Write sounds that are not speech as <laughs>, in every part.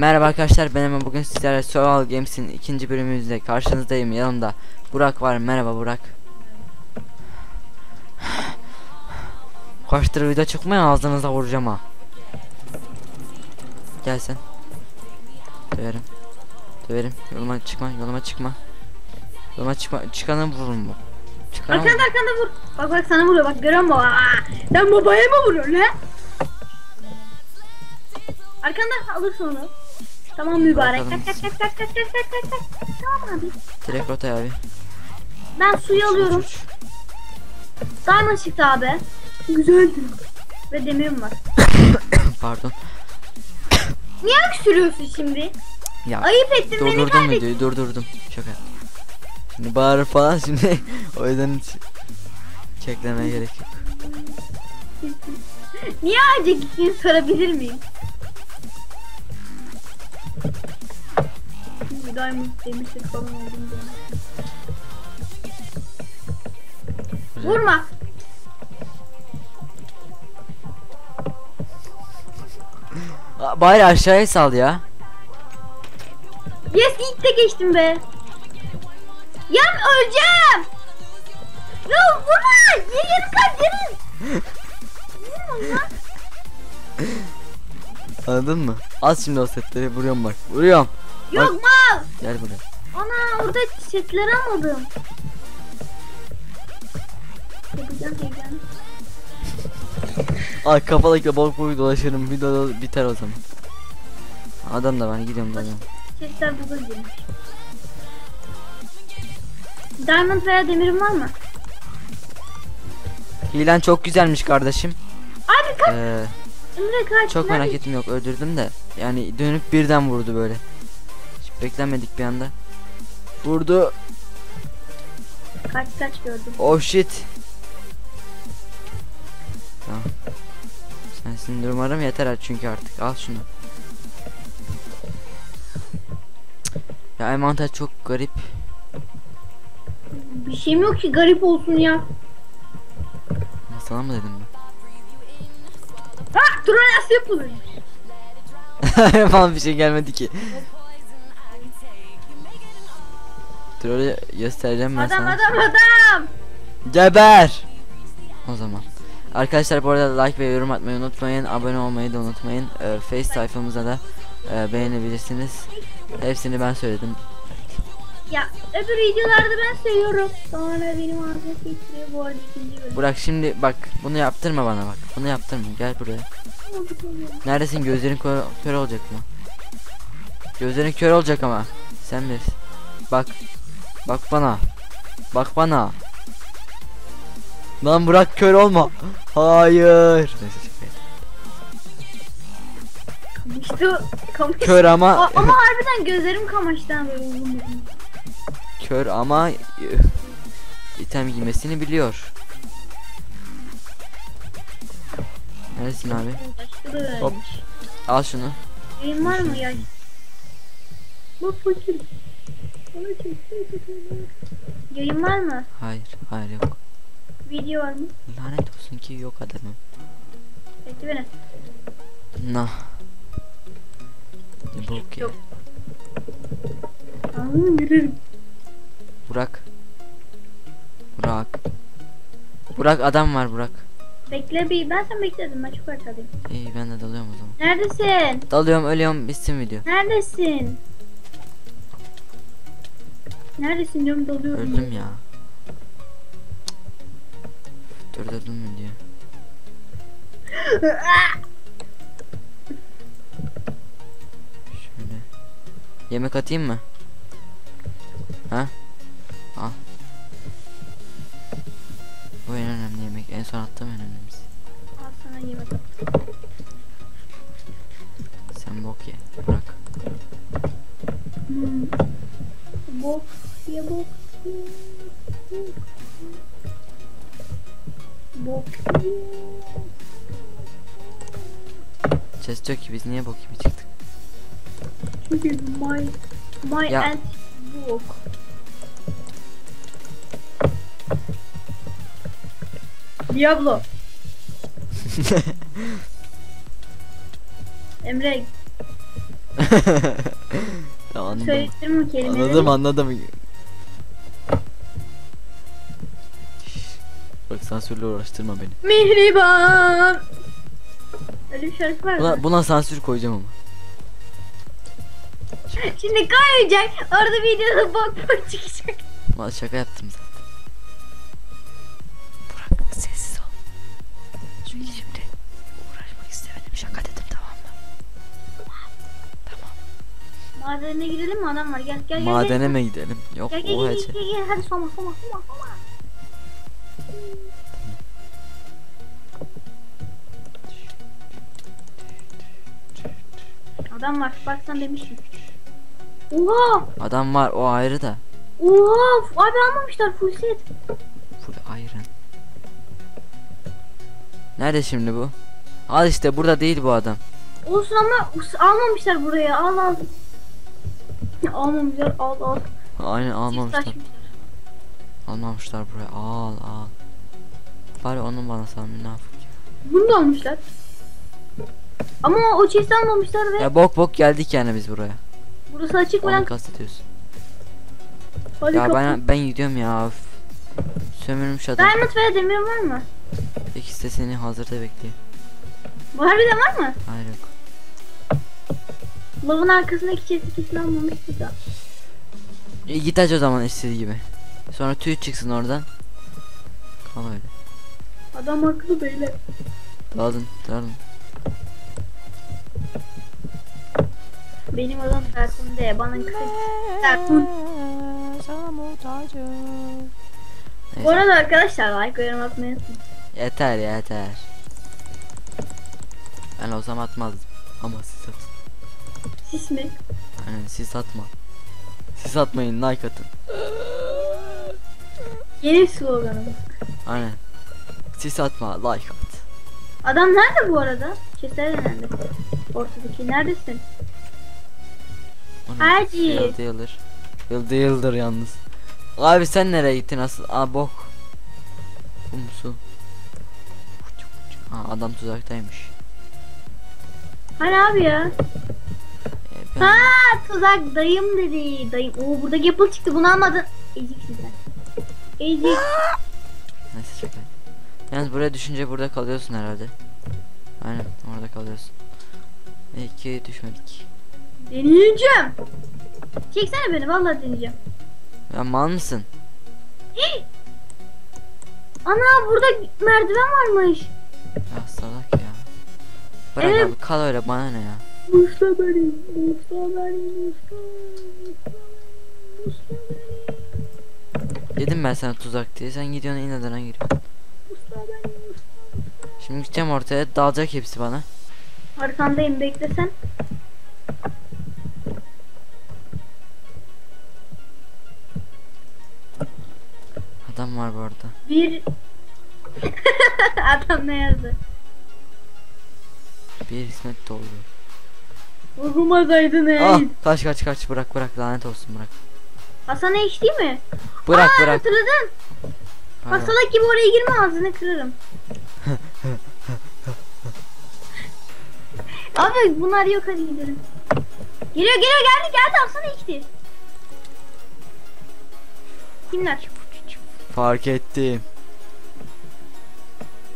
Merhaba arkadaşlar ben Emre. Bugün sizlerle Survival Games'in ikinci bölümümüzde karşınızdayım. Yanımda Burak var. Merhaba Burak. Kaçtır video çıkmaya ağzınıza vuracağım ha. Gel sen. Döverim. Döverim. Yoluma çıkma yoluma çıkma. Yoluma çıkma. Çıkanı vururum bu. Çıkanı Arkanda arkanda vur. Bak bak sana vuruyor. Bak görüyor musun? Sen babaya mı vuruyorsun lan? Arkanda alırsın onu. Tamam mübarek. Kaç kaç kaç kaç kaç kaç kaç kaç. Tamam abi. Direkt rota abi. Ben suyu alıyorum. Diamond çıktı abi. Güzeldi. Ve demirim var. <coughs> Pardon. <coughs> Niye öksürüyorsun şimdi? Ya, Ayıp ettin beni kaybettin. Durdurdum videoyu durdurdum. Şaka. Şimdi bağırır falan şimdi. <laughs> o yüzden hiç çeklemeye gerek yok. Niye acı gittiğini sorabilir miyim? Çünkü Diamond demiştik falan oldum diye. Vurma. Bari aşağıya sal ya Yes ilk de geçtim be. Ya öleceğim. Ya vurma. Yarım kalp yarım. Vurma <laughs> lan. Anladın mı? Az şimdi o setleri vuruyorum bak vuruyorum Yok mal. Gel buraya Ana orada setleri almadım. Yapacağım heyecanı. Ay kafalıkla bol boyu dolaşırım video da biter o zaman Adam da ben gidiyorum dalıyorum Setler burada girmiş. Diamond veya demirim var mı? Hilen çok güzelmiş kardeşim Abi kaç. ee, Emre kaç. Çok merak Nerede? ettim yok öldürdüm de Yani dönüp birden vurdu böyle Hiç beklenmedik bir anda Vurdu Kaç kaç gördüm. Oh shit Tamam Sensin umarım yeter artık çünkü artık al şunu Ya envanter çok garip Bir şeyim yok ki garip olsun ya. Sana mı dedim Ha troll nasıl yapılır? <laughs> Falan bir şey gelmedi ki. Trolü göstereceğim ben Adam sana. adam adam. Geber! O zaman. Arkadaşlar bu arada like ve yorum atmayı unutmayın. Abone olmayı da unutmayın. Ee, Face sayfamıza da e, beğenebilirsiniz. Hepsini ben söyledim Ya öbür videolarda ben seviyorum. Sonra benim ağzıma getiriyor bu arada ikinci bölüm. Burak şimdi bak bunu yaptırma bana bak Bunu yaptırma gel buraya Neredesin gözlerin kör, kör olacak mı? Gözlerin kör olacak ama Sen bilirsin Bak Bak bana Bak bana Lan Burak kör olma Hayır Neyse. Kamış. Kör ama A- ama harbiden gözlerim uzun uzun. Kör ama item giymesini biliyor. Neresin abi? Hop. Al şunu. Yayın var mı ya? Bak çok Yayın var mı? Hayır, hayır yok. Video var mı? Lanet olsun ki yok adamım. Bekle beni. Nah. Ne bok ya. Yürürüm. Burak. Burak. Burak adam var Burak. Bekle bir ben sen bekledim ben çok arkadayım. İyi ben de dalıyorum o zaman. Neredesin? Dalıyorum ölüyorum bitsin video. Neredesin? Neredesin diyorum dalıyorum. Öldüm ya. Durdurdum mu diyor. <laughs> Şöyle. Yemek atayım mı? Ha? En son attığım en önemlisi. Al sana yemek. Sen bok ye. Bırak. Hmm. Bok ya bok ya. Bok ya. Chest yok ki biz niye bok gibi çıktık? Çünkü my my Ya. and book. Diablo. <laughs> Emre <laughs> anladım. Söyledim mi kelimeleri? Anladım anladım. Bak sansürle uğraştırma beni. Mihriban. Öyle bir şarkı var mı? Buna, buna sansür koyacağım ama. Şimdi kayacak. Orada videoda bak bak çıkacak. Ama şaka yaptım zaten. Madene girelim mi adam var gel gel gel. Madene gel. mi gidelim? Yok Gel gel o gel, gel gel gel hadi soma soma soma soma. Adam var baksan demiştim. Oha! Adam var o ayrı da. Oha! Abi almamışlar full set. Full iron. Nerede şimdi bu? Al işte burada değil bu adam. Olsun ama almamışlar buraya. Al al. Almamışlar al al. Aynen almamışlar. Almamışlar buraya. Al al. Bari onun bana sal münafık. Bunu da almışlar. Ama o chest'i almamışlar ve Ya bok bok geldik yani biz buraya. burası açık Onu falan. kastediyorsun. Hadi Ya kapı. ben ben gidiyorum ya. Üf. Sömürmüş adam. Diamond veya demir var mı? İkisi de seni hazırda bekliyor. Bu harbiden var mı? Hayır yok. Lavın arkasındaki kesin almamıştı da. İyi git aç o zaman istediği gibi. Sonra tüy çıksın oradan. Kal öyle. Adam haklı beyler. Dağılın dağılın. Benim adam Serkun'de. Bana kısa Serkun. Bu Neyse. arada arkadaşlar like yorum atmayı. Yeter yeter. Ben olsam atmazdım. Ama siz atın. Sis mi? Aynen siz atma. Siz atmayın like atın. Yeni sloganım. Aynen. Siz atma like at. Adam nerede bu arada? Chest'ler nerede? Ortadaki neredesin? Hadi. Yıldı yıldır. Yıldı yıldır yalnız. Abi sen nereye gittin asıl? Aa bok. Bu mu su? Ha adam tuzaktaymış. Hani abi ya? Ha tuzak dayım dedi. Dayım. Oo burada apple çıktı bunu almadın. Eziksin sen. Ezik. Neyse şaka. Yalnız buraya düşünce burada kalıyorsun herhalde. Aynen orada kalıyorsun. İyi ki düşmedik. Deneyeceğim. Çeksene beni vallahi deneyeceğim. Ya mal mısın? Ana burada merdiven varmış. Ya salak ya. Bırak Evet. abi kal öyle bana ne ya. Musla beni. Musla beni. Musla. Musla Dedim ben sana tuzak diye sen gidiyorsun inadına giriyorsun. Musla beni. Şimdi gideceğim ortaya dalacak hepsi bana. Arkandayım beklesen. Adam var bu arada. Bir <laughs> Adam ne yazdı? Bir hizmet doğru. Okumasaydın ey. Ah kaç kaç kaç bırak bırak lanet olsun bırak. Hasan HD mi? Bırak Aa, bırak. Hatırladın. Bak salak gibi oraya girme ağzını kırarım. <laughs> Abi bunlar yok hadi gidelim. Geliyor geliyor geldi geldi Hasan HD. Kimler? Fark ettim.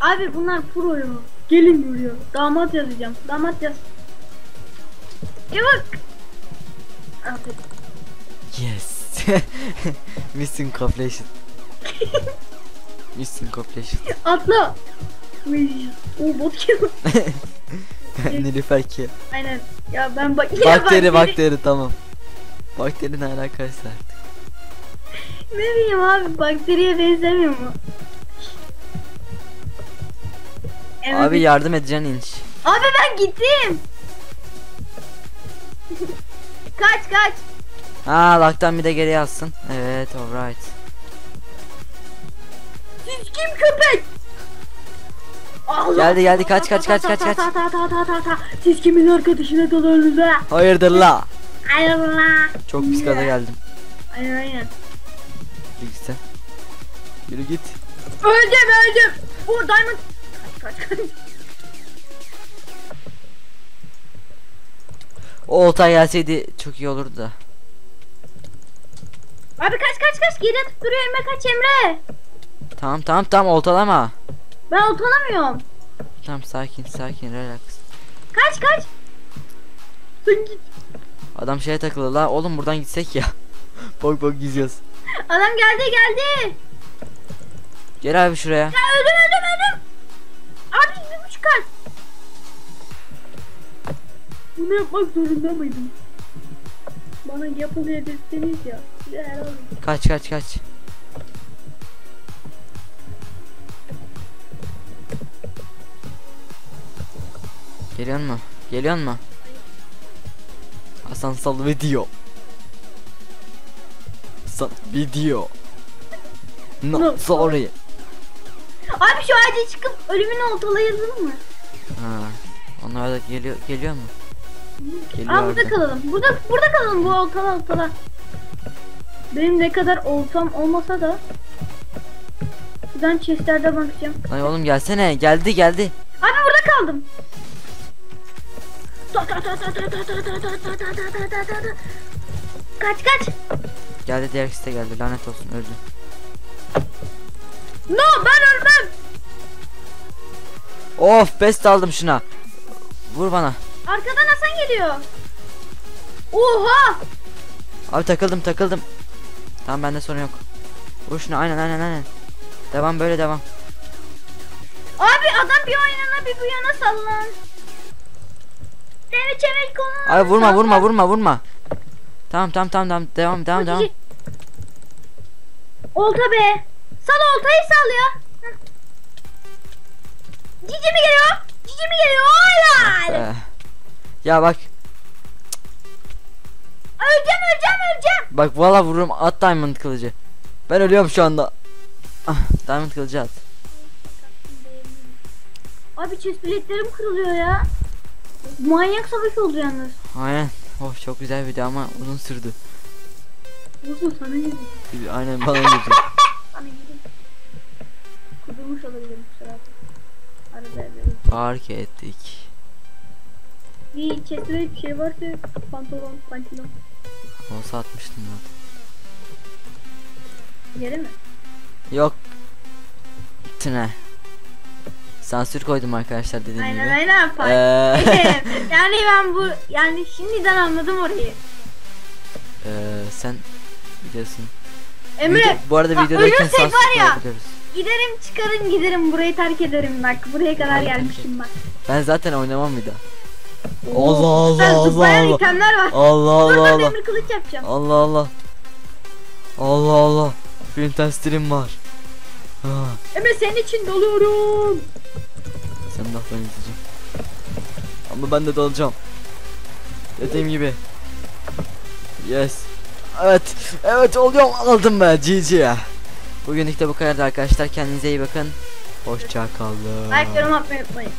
Abi bunlar pro ya. Gelin buraya. Damat yazacağım. Damat yaz. Ya bak. Abi. Yes. <laughs> Mission completion. <laughs> Mission completion. Atla. Uy. O bot gibi. <laughs> Nilüfer ki. Aynen. Ya ben bak. Bakteri bak- bakteri tamam. Bakteri ne alakası artık. Ne bileyim abi bakteriye benzemiyor mu? Evet. Abi yardım edeceksin inç. Abi ben gittim. <laughs> kaç kaç. Ha laktan bir de geri yazsın. Evet alright. Siz kim köpek? Allah. Geldi, geldi. Kaç, kaç, kaç, kaç, kaç. Siz kimin arkadaşına dalıyorsunuz ha? Hayırdır la. Allah. Çok pis gaza geldim. Aynen aynen. Sen. Yürü git. Öldüm öldüm. Bu diamond. Kaç kaç kaç. O olta gelseydi çok iyi olurdu da. Abi kaç kaç kaç geri atıp duruyor Emre kaç Emre. Tamam tamam tamam oltalama. Ben otalamıyorum. Tamam sakin sakin relax. Kaç kaç. Sen git. Adam şeye takılı la oğlum buradan gitsek ya. <laughs> bak bak gidiyoruz. Adam geldi geldi. Gel abi şuraya. Ya öldüm öldüm Bunu yapmak zorunda mıydım? Bana yapıl dedirseniz ya. Size helal olsun. Kaç kaç kaç. Geliyor mu? Geliyor mu? Hasan sal video. Hasan video. No, No. sorry. Abi şu ağaca çıkıp ölümünü oltalayalım mı? Ha. Onlar da geliyor geliyor mu? Geliyor Aa, burada kalalım. Burada burada kalalım bu oltada oltada. Benim ne kadar oltam olmasa da ben chestlerde bakacağım. Ay oğlum gelsene. Geldi geldi. Abi burada kaldım. Kaç kaç. Geldi diğer kiste geldi. Lanet olsun öldü. No ben ölmem. Of best aldım şuna. Vur bana. Arkadan Hasan geliyor. Oha. Abi takıldım takıldım. Tamam bende sorun yok. Vur şunu aynen aynen aynen. Devam böyle devam. Abi adam bir o yana bir bu yana sallan. Seni çevir konu. Abi vurma vurma vurma vurma. Tamam tamam tamam tamam devam devam devam. Olta be. Sal oltayı sal ya. Cici mi geliyor? Cici mi geliyor? Olay. Ya bak Öleceğim öleceğim öleceğim. bak valla vururum at diamond kılıcı. Ben ölüyorum şu anda. Ah, diamond kılıcı at. Abi chest biletlerim kırılıyor ya. Manyak savaş oldu yalnız. Aynen. Oh çok güzel video ama uzun sürdü. Uzun sana gibi. Aynen bana gibi. <laughs> Kudurmuş olabilirim kusura bakma. Arada. Fark ettik. Bir chest bilet bir şey varsa pantolon, pantolon. Olsa atmıştım zaten. Yere mi? Yok. Tüne. Sansür koydum arkadaşlar dediğim Aynen gibi. aynen. Ee, Ee... <laughs> yani ben bu yani şimdiden anladım orayı. Ee, sen biliyorsun. Emre Video- bu arada videodayken sansür koyabiliyoruz. giderim çıkarım giderim burayı terk ederim bak buraya kadar Aynen. gelmişim bak. Ben zaten oynamam bir daha. Allah, Allah, Allah, zıplayan Allah. itemler var. Allah Allah dur Allah. demir kılıç yapacağım. Allah Allah. Allah Allah. Stream var. Ha, Emre senin için doluyorum. sen de ben izleyeceğim. Ama ben de dalacağım. Dediğim gibi. Yes. Evet. Evet oluyor aldım be GG. Bugünlük de bu kadar arkadaşlar. Kendinize iyi bakın. Hoşça kalın. Like yorum atmayı unutmayın.